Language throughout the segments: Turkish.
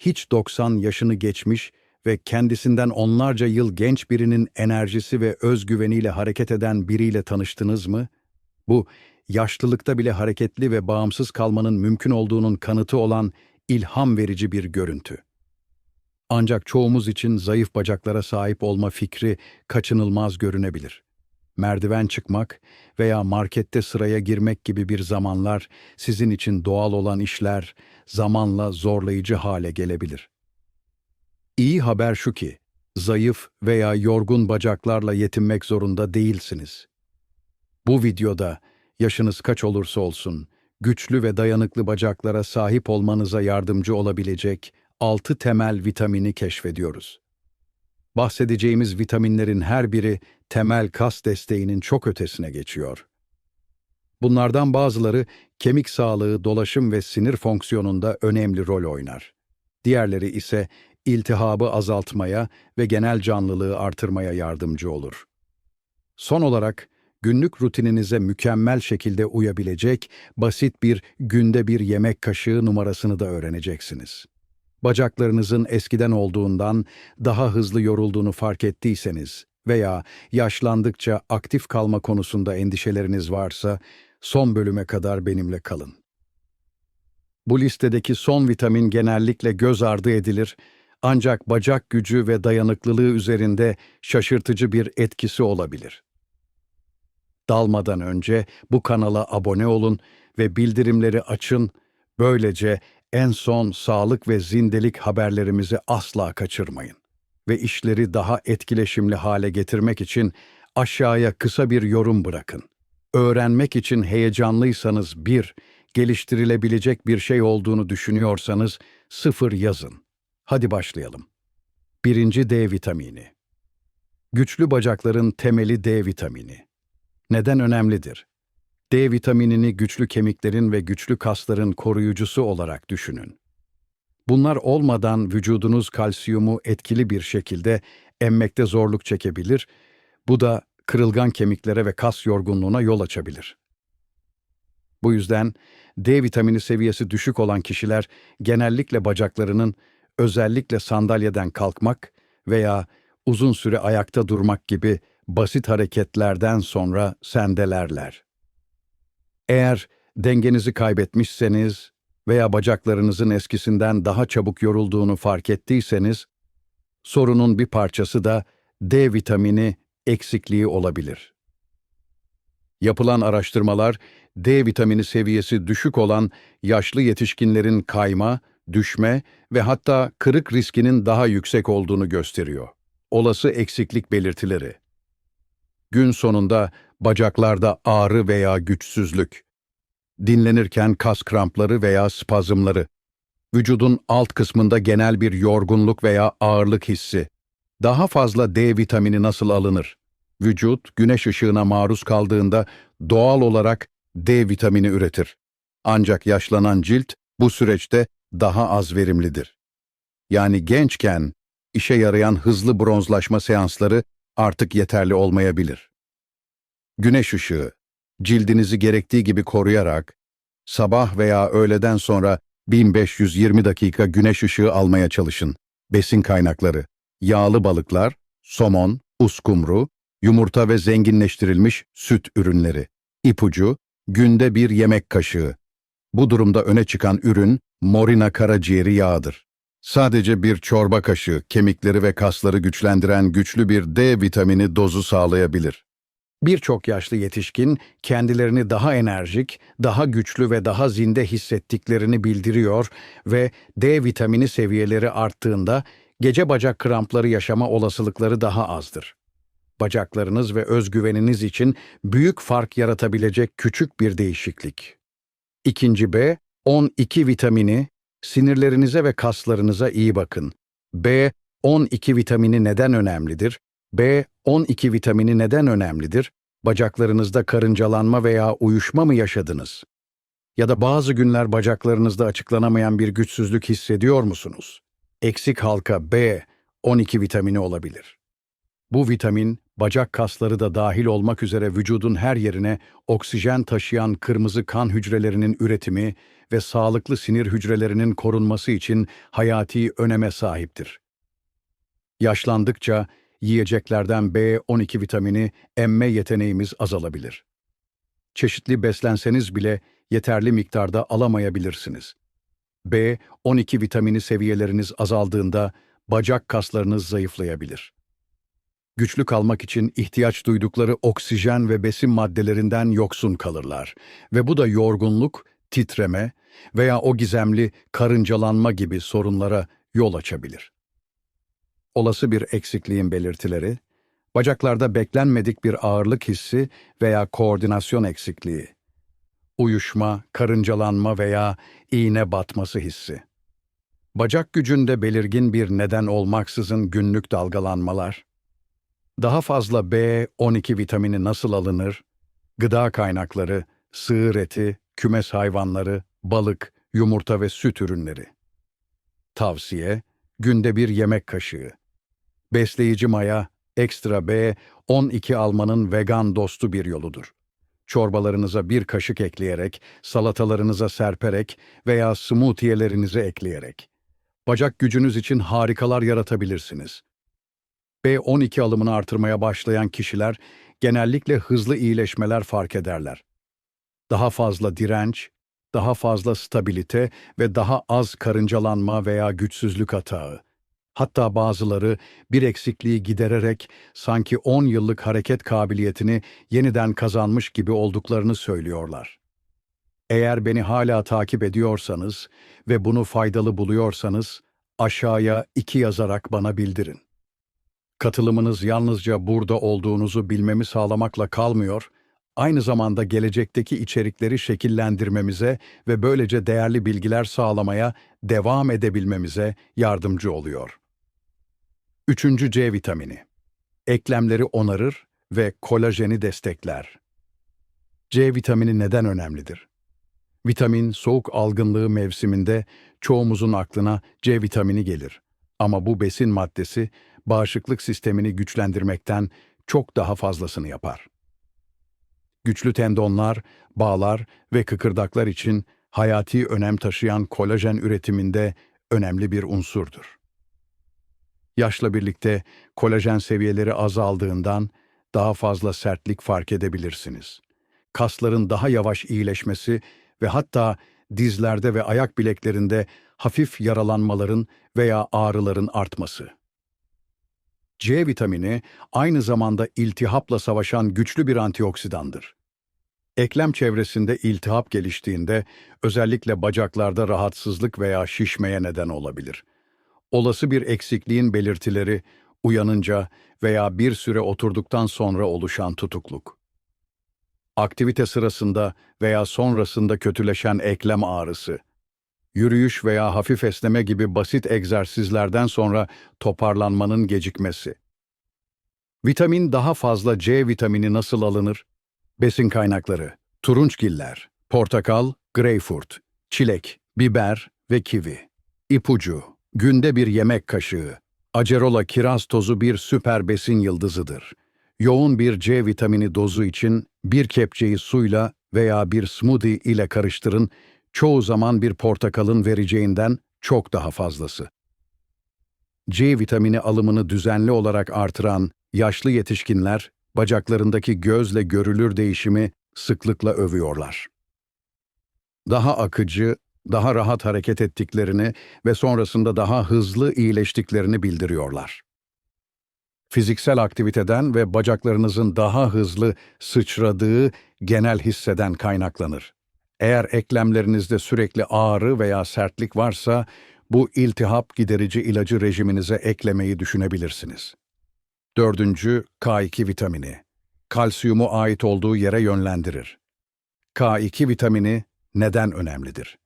hiç 90 yaşını geçmiş ve kendisinden onlarca yıl genç birinin enerjisi ve özgüveniyle hareket eden biriyle tanıştınız mı? Bu, yaşlılıkta bile hareketli ve bağımsız kalmanın mümkün olduğunun kanıtı olan ilham verici bir görüntü. Ancak çoğumuz için zayıf bacaklara sahip olma fikri kaçınılmaz görünebilir. Merdiven çıkmak veya markette sıraya girmek gibi bir zamanlar sizin için doğal olan işler zamanla zorlayıcı hale gelebilir. İyi haber şu ki, zayıf veya yorgun bacaklarla yetinmek zorunda değilsiniz. Bu videoda yaşınız kaç olursa olsun, güçlü ve dayanıklı bacaklara sahip olmanıza yardımcı olabilecek 6 temel vitamini keşfediyoruz. Bahsedeceğimiz vitaminlerin her biri temel kas desteğinin çok ötesine geçiyor. Bunlardan bazıları kemik sağlığı, dolaşım ve sinir fonksiyonunda önemli rol oynar. Diğerleri ise iltihabı azaltmaya ve genel canlılığı artırmaya yardımcı olur. Son olarak, günlük rutininize mükemmel şekilde uyabilecek basit bir günde bir yemek kaşığı numarasını da öğreneceksiniz. Bacaklarınızın eskiden olduğundan daha hızlı yorulduğunu fark ettiyseniz veya yaşlandıkça aktif kalma konusunda endişeleriniz varsa son bölüme kadar benimle kalın. Bu listedeki son vitamin genellikle göz ardı edilir ancak bacak gücü ve dayanıklılığı üzerinde şaşırtıcı bir etkisi olabilir. Dalmadan önce bu kanala abone olun ve bildirimleri açın. Böylece en son sağlık ve zindelik haberlerimizi asla kaçırmayın. Ve işleri daha etkileşimli hale getirmek için aşağıya kısa bir yorum bırakın. Öğrenmek için heyecanlıysanız bir, geliştirilebilecek bir şey olduğunu düşünüyorsanız sıfır yazın. Hadi başlayalım. Birinci D vitamini. Güçlü bacakların temeli D vitamini. Neden önemlidir? D vitaminini güçlü kemiklerin ve güçlü kasların koruyucusu olarak düşünün. Bunlar olmadan vücudunuz kalsiyumu etkili bir şekilde emmekte zorluk çekebilir, bu da kırılgan kemiklere ve kas yorgunluğuna yol açabilir. Bu yüzden D vitamini seviyesi düşük olan kişiler genellikle bacaklarının özellikle sandalyeden kalkmak veya uzun süre ayakta durmak gibi basit hareketlerden sonra sendelerler. Eğer dengenizi kaybetmişseniz veya bacaklarınızın eskisinden daha çabuk yorulduğunu fark ettiyseniz, sorunun bir parçası da D vitamini eksikliği olabilir. Yapılan araştırmalar, D vitamini seviyesi düşük olan yaşlı yetişkinlerin kayma, düşme ve hatta kırık riskinin daha yüksek olduğunu gösteriyor. Olası eksiklik belirtileri. Gün sonunda bacaklarda ağrı veya güçsüzlük, dinlenirken kas krampları veya spazmları, vücudun alt kısmında genel bir yorgunluk veya ağırlık hissi. Daha fazla D vitamini nasıl alınır? Vücut, güneş ışığına maruz kaldığında doğal olarak D vitamini üretir. Ancak yaşlanan cilt bu süreçte daha az verimlidir. Yani gençken işe yarayan hızlı bronzlaşma seansları artık yeterli olmayabilir. Güneş ışığı, cildinizi gerektiği gibi koruyarak, sabah veya öğleden sonra 1520 dakika güneş ışığı almaya çalışın. Besin kaynakları, yağlı balıklar, somon, uskumru, yumurta ve zenginleştirilmiş süt ürünleri. İpucu, günde bir yemek kaşığı. Bu durumda öne çıkan ürün, morina karaciğeri yağıdır. Sadece bir çorba kaşığı kemikleri ve kasları güçlendiren güçlü bir D vitamini dozu sağlayabilir. Birçok yaşlı yetişkin kendilerini daha enerjik, daha güçlü ve daha zinde hissettiklerini bildiriyor ve D vitamini seviyeleri arttığında gece bacak krampları yaşama olasılıkları daha azdır. Bacaklarınız ve özgüveniniz için büyük fark yaratabilecek küçük bir değişiklik. İkinci B, 12 vitamini, sinirlerinize ve kaslarınıza iyi bakın. B, 12 vitamini neden önemlidir? B12 vitamini neden önemlidir? Bacaklarınızda karıncalanma veya uyuşma mı yaşadınız? Ya da bazı günler bacaklarınızda açıklanamayan bir güçsüzlük hissediyor musunuz? Eksik halka B12 vitamini olabilir. Bu vitamin, bacak kasları da dahil olmak üzere vücudun her yerine oksijen taşıyan kırmızı kan hücrelerinin üretimi ve sağlıklı sinir hücrelerinin korunması için hayati öneme sahiptir. Yaşlandıkça yiyeceklerden B12 vitamini emme yeteneğimiz azalabilir. Çeşitli beslenseniz bile yeterli miktarda alamayabilirsiniz. B12 vitamini seviyeleriniz azaldığında bacak kaslarınız zayıflayabilir. Güçlü kalmak için ihtiyaç duydukları oksijen ve besin maddelerinden yoksun kalırlar ve bu da yorgunluk, titreme veya o gizemli karıncalanma gibi sorunlara yol açabilir. Olası bir eksikliğin belirtileri, bacaklarda beklenmedik bir ağırlık hissi veya koordinasyon eksikliği, uyuşma, karıncalanma veya iğne batması hissi. Bacak gücünde belirgin bir neden olmaksızın günlük dalgalanmalar. Daha fazla B12 vitamini nasıl alınır? Gıda kaynakları, sığır eti, kümes hayvanları, balık, yumurta ve süt ürünleri. Tavsiye, günde bir yemek kaşığı. Besleyici maya, ekstra B12 almanın vegan dostu bir yoludur. Çorbalarınıza bir kaşık ekleyerek, salatalarınıza serperek veya smoothie'lerinize ekleyerek. Bacak gücünüz için harikalar yaratabilirsiniz. B12 alımını artırmaya başlayan kişiler genellikle hızlı iyileşmeler fark ederler. Daha fazla direnç, daha fazla stabilite ve daha az karıncalanma veya güçsüzlük hatağı. Hatta bazıları bir eksikliği gidererek sanki 10 yıllık hareket kabiliyetini yeniden kazanmış gibi olduklarını söylüyorlar. Eğer beni hala takip ediyorsanız ve bunu faydalı buluyorsanız aşağıya iki yazarak bana bildirin. Katılımınız yalnızca burada olduğunuzu bilmemi sağlamakla kalmıyor, aynı zamanda gelecekteki içerikleri şekillendirmemize ve böylece değerli bilgiler sağlamaya devam edebilmemize yardımcı oluyor. Üçüncü C vitamini. Eklemleri onarır ve kolajeni destekler. C vitamini neden önemlidir? Vitamin soğuk algınlığı mevsiminde çoğumuzun aklına C vitamini gelir. Ama bu besin maddesi bağışıklık sistemini güçlendirmekten çok daha fazlasını yapar. Güçlü tendonlar, bağlar ve kıkırdaklar için hayati önem taşıyan kolajen üretiminde önemli bir unsurdur. Yaşla birlikte kolajen seviyeleri azaldığından daha fazla sertlik fark edebilirsiniz. Kasların daha yavaş iyileşmesi ve hatta dizlerde ve ayak bileklerinde hafif yaralanmaların veya ağrıların artması. C vitamini aynı zamanda iltihapla savaşan güçlü bir antioksidandır. Eklem çevresinde iltihap geliştiğinde özellikle bacaklarda rahatsızlık veya şişmeye neden olabilir. Olası bir eksikliğin belirtileri uyanınca veya bir süre oturduktan sonra oluşan tutukluk. Aktivite sırasında veya sonrasında kötüleşen eklem ağrısı. Yürüyüş veya hafif esneme gibi basit egzersizlerden sonra toparlanmanın gecikmesi. Vitamin daha fazla C vitamini nasıl alınır? Besin kaynakları, turunçgiller, portakal, greyfurt, çilek, biber ve kivi. İpucu, günde bir yemek kaşığı. Acerola kiraz tozu bir süper besin yıldızıdır. Yoğun bir C vitamini dozu için bir kepçeyi suyla veya bir smoothie ile karıştırın, çoğu zaman bir portakalın vereceğinden çok daha fazlası. C vitamini alımını düzenli olarak artıran yaşlı yetişkinler, bacaklarındaki gözle görülür değişimi sıklıkla övüyorlar. Daha akıcı, daha rahat hareket ettiklerini ve sonrasında daha hızlı iyileştiklerini bildiriyorlar. Fiziksel aktiviteden ve bacaklarınızın daha hızlı sıçradığı genel hisseden kaynaklanır. Eğer eklemlerinizde sürekli ağrı veya sertlik varsa, bu iltihap giderici ilacı rejiminize eklemeyi düşünebilirsiniz. Dördüncü, K2 vitamini. Kalsiyumu ait olduğu yere yönlendirir. K2 vitamini neden önemlidir?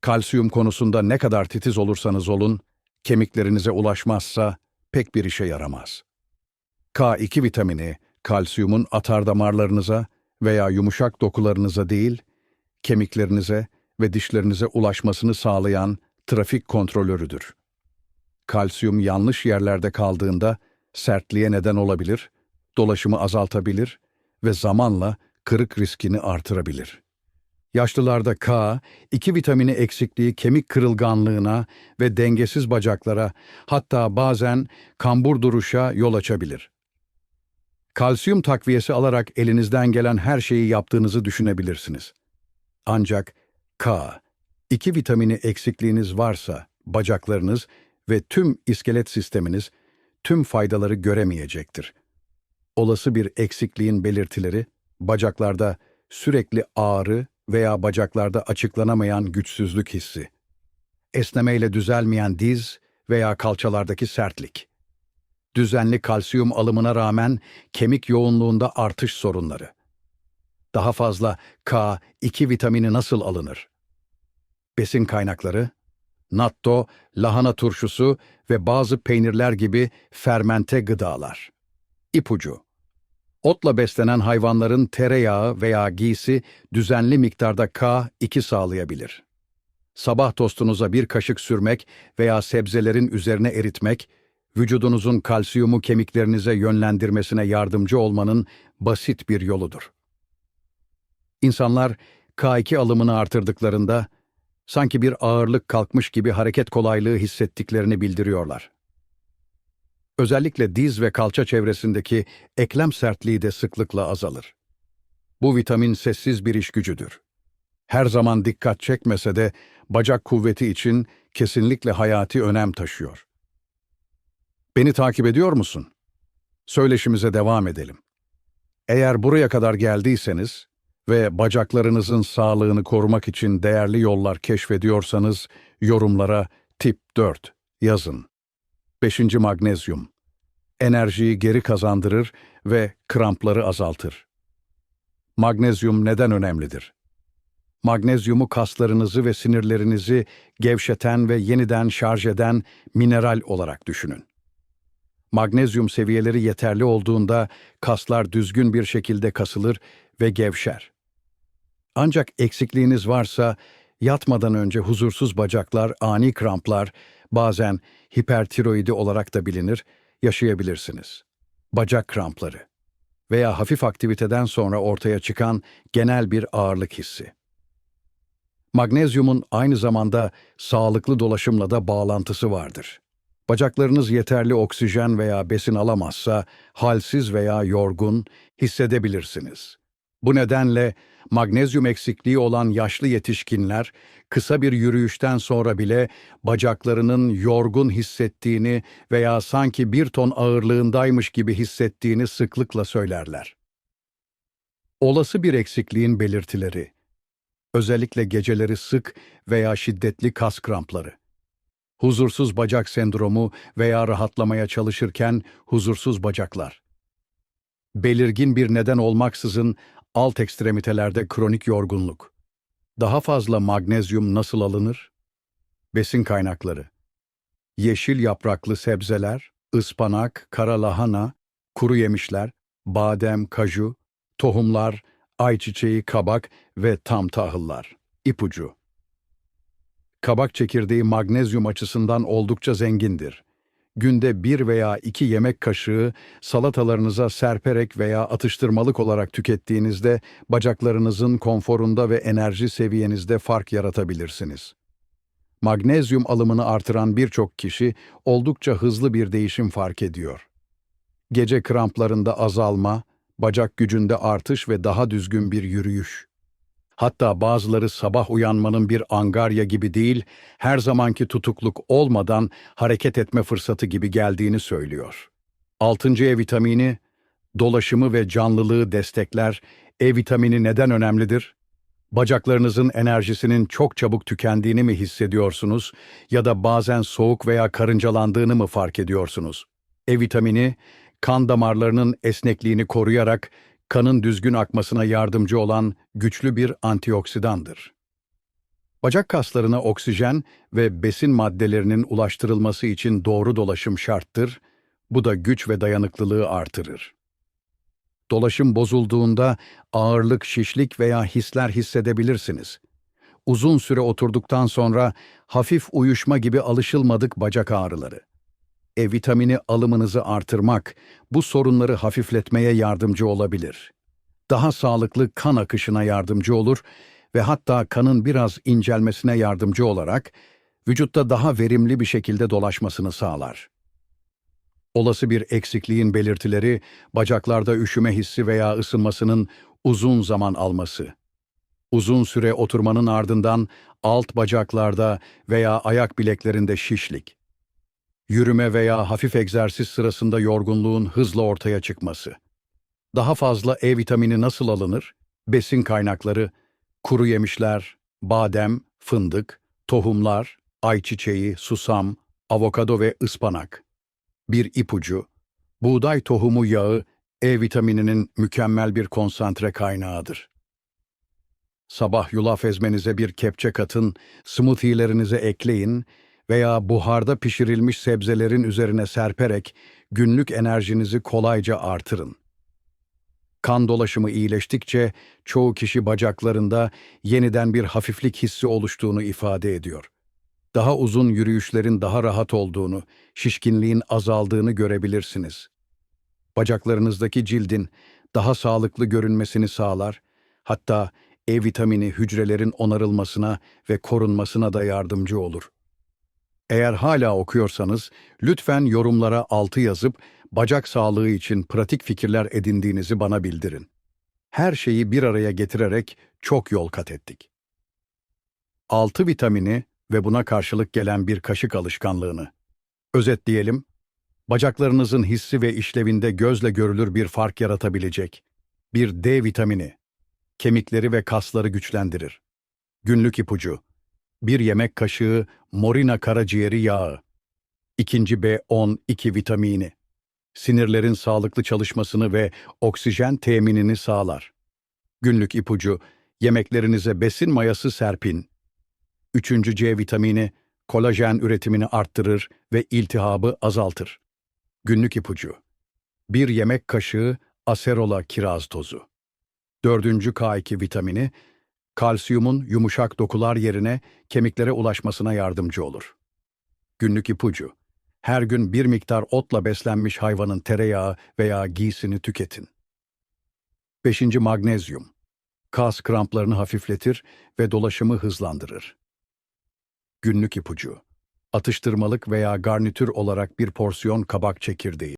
Kalsiyum konusunda ne kadar titiz olursanız olun, kemiklerinize ulaşmazsa pek bir işe yaramaz. K2 vitamini, kalsiyumun atar damarlarınıza veya yumuşak dokularınıza değil, kemiklerinize ve dişlerinize ulaşmasını sağlayan trafik kontrolörüdür. Kalsiyum yanlış yerlerde kaldığında sertliğe neden olabilir, dolaşımı azaltabilir ve zamanla kırık riskini artırabilir. Yaşlılarda K, 2 vitamini eksikliği kemik kırılganlığına ve dengesiz bacaklara, hatta bazen kambur duruşa yol açabilir. Kalsiyum takviyesi alarak elinizden gelen her şeyi yaptığınızı düşünebilirsiniz. Ancak K, 2 vitamini eksikliğiniz varsa bacaklarınız ve tüm iskelet sisteminiz tüm faydaları göremeyecektir. Olası bir eksikliğin belirtileri bacaklarda sürekli ağrı veya bacaklarda açıklanamayan güçsüzlük hissi, esnemeyle düzelmeyen diz veya kalçalardaki sertlik, düzenli kalsiyum alımına rağmen kemik yoğunluğunda artış sorunları. Daha fazla K2 vitamini nasıl alınır? Besin kaynakları, natto, lahana turşusu ve bazı peynirler gibi fermente gıdalar. İpucu Otla beslenen hayvanların tereyağı veya giysi düzenli miktarda K2 sağlayabilir. Sabah tostunuza bir kaşık sürmek veya sebzelerin üzerine eritmek, vücudunuzun kalsiyumu kemiklerinize yönlendirmesine yardımcı olmanın basit bir yoludur. İnsanlar K2 alımını artırdıklarında sanki bir ağırlık kalkmış gibi hareket kolaylığı hissettiklerini bildiriyorlar. Özellikle diz ve kalça çevresindeki eklem sertliği de sıklıkla azalır. Bu vitamin sessiz bir iş gücüdür. Her zaman dikkat çekmese de bacak kuvveti için kesinlikle hayati önem taşıyor. Beni takip ediyor musun? Söyleşimize devam edelim. Eğer buraya kadar geldiyseniz ve bacaklarınızın sağlığını korumak için değerli yollar keşfediyorsanız yorumlara tip 4 yazın. 5. Magnezyum Enerjiyi geri kazandırır ve krampları azaltır. Magnezyum neden önemlidir? Magnezyumu kaslarınızı ve sinirlerinizi gevşeten ve yeniden şarj eden mineral olarak düşünün. Magnezyum seviyeleri yeterli olduğunda kaslar düzgün bir şekilde kasılır ve gevşer. Ancak eksikliğiniz varsa yatmadan önce huzursuz bacaklar, ani kramplar, bazen hipertiroidi olarak da bilinir, yaşayabilirsiniz. Bacak krampları veya hafif aktiviteden sonra ortaya çıkan genel bir ağırlık hissi. Magnezyumun aynı zamanda sağlıklı dolaşımla da bağlantısı vardır. Bacaklarınız yeterli oksijen veya besin alamazsa halsiz veya yorgun hissedebilirsiniz. Bu nedenle magnezyum eksikliği olan yaşlı yetişkinler kısa bir yürüyüşten sonra bile bacaklarının yorgun hissettiğini veya sanki bir ton ağırlığındaymış gibi hissettiğini sıklıkla söylerler. Olası bir eksikliğin belirtileri Özellikle geceleri sık veya şiddetli kas krampları. Huzursuz bacak sendromu veya rahatlamaya çalışırken huzursuz bacaklar. Belirgin bir neden olmaksızın alt ekstremitelerde kronik yorgunluk. Daha fazla magnezyum nasıl alınır? Besin kaynakları. Yeşil yapraklı sebzeler, ıspanak, kara lahana, kuru yemişler, badem, kaju, tohumlar, ayçiçeği, kabak ve tam tahıllar. İpucu. Kabak çekirdeği magnezyum açısından oldukça zengindir günde bir veya iki yemek kaşığı salatalarınıza serperek veya atıştırmalık olarak tükettiğinizde bacaklarınızın konforunda ve enerji seviyenizde fark yaratabilirsiniz. Magnezyum alımını artıran birçok kişi oldukça hızlı bir değişim fark ediyor. Gece kramplarında azalma, bacak gücünde artış ve daha düzgün bir yürüyüş. Hatta bazıları sabah uyanmanın bir angarya gibi değil, her zamanki tutukluk olmadan hareket etme fırsatı gibi geldiğini söylüyor. Altıncı E vitamini, dolaşımı ve canlılığı destekler. E vitamini neden önemlidir? Bacaklarınızın enerjisinin çok çabuk tükendiğini mi hissediyorsunuz ya da bazen soğuk veya karıncalandığını mı fark ediyorsunuz? E vitamini, kan damarlarının esnekliğini koruyarak kanın düzgün akmasına yardımcı olan güçlü bir antioksidandır. Bacak kaslarına oksijen ve besin maddelerinin ulaştırılması için doğru dolaşım şarttır, bu da güç ve dayanıklılığı artırır. Dolaşım bozulduğunda ağırlık, şişlik veya hisler hissedebilirsiniz. Uzun süre oturduktan sonra hafif uyuşma gibi alışılmadık bacak ağrıları. E vitamini alımınızı artırmak bu sorunları hafifletmeye yardımcı olabilir. Daha sağlıklı kan akışına yardımcı olur ve hatta kanın biraz incelmesine yardımcı olarak vücutta daha verimli bir şekilde dolaşmasını sağlar. Olası bir eksikliğin belirtileri bacaklarda üşüme hissi veya ısınmasının uzun zaman alması. Uzun süre oturmanın ardından alt bacaklarda veya ayak bileklerinde şişlik. Yürüme veya hafif egzersiz sırasında yorgunluğun hızla ortaya çıkması. Daha fazla E vitamini nasıl alınır? Besin kaynakları, kuru yemişler, badem, fındık, tohumlar, ayçiçeği, susam, avokado ve ıspanak. Bir ipucu, buğday tohumu yağı E vitamininin mükemmel bir konsantre kaynağıdır. Sabah yulaf ezmenize bir kepçe katın, smoothie'lerinize ekleyin veya buharda pişirilmiş sebzelerin üzerine serperek günlük enerjinizi kolayca artırın. Kan dolaşımı iyileştikçe çoğu kişi bacaklarında yeniden bir hafiflik hissi oluştuğunu ifade ediyor. Daha uzun yürüyüşlerin daha rahat olduğunu, şişkinliğin azaldığını görebilirsiniz. Bacaklarınızdaki cildin daha sağlıklı görünmesini sağlar, hatta E vitamini hücrelerin onarılmasına ve korunmasına da yardımcı olur. Eğer hala okuyorsanız, lütfen yorumlara altı yazıp bacak sağlığı için pratik fikirler edindiğinizi bana bildirin. Her şeyi bir araya getirerek çok yol kat ettik. 6 vitamini ve buna karşılık gelen bir kaşık alışkanlığını. Özetleyelim, bacaklarınızın hissi ve işlevinde gözle görülür bir fark yaratabilecek. Bir D vitamini, kemikleri ve kasları güçlendirir. Günlük ipucu, bir yemek kaşığı morina karaciğeri yağı. İkinci B12 vitamini, sinirlerin sağlıklı çalışmasını ve oksijen teminini sağlar. Günlük ipucu, yemeklerinize besin mayası serpin. Üçüncü C vitamini, kolajen üretimini arttırır ve iltihabı azaltır. Günlük ipucu, bir yemek kaşığı aserola kiraz tozu. Dördüncü K2 vitamini, kalsiyumun yumuşak dokular yerine kemiklere ulaşmasına yardımcı olur. Günlük ipucu, her gün bir miktar otla beslenmiş hayvanın tereyağı veya giysini tüketin. 5. Magnezyum, kas kramplarını hafifletir ve dolaşımı hızlandırır. Günlük ipucu, atıştırmalık veya garnitür olarak bir porsiyon kabak çekirdeği.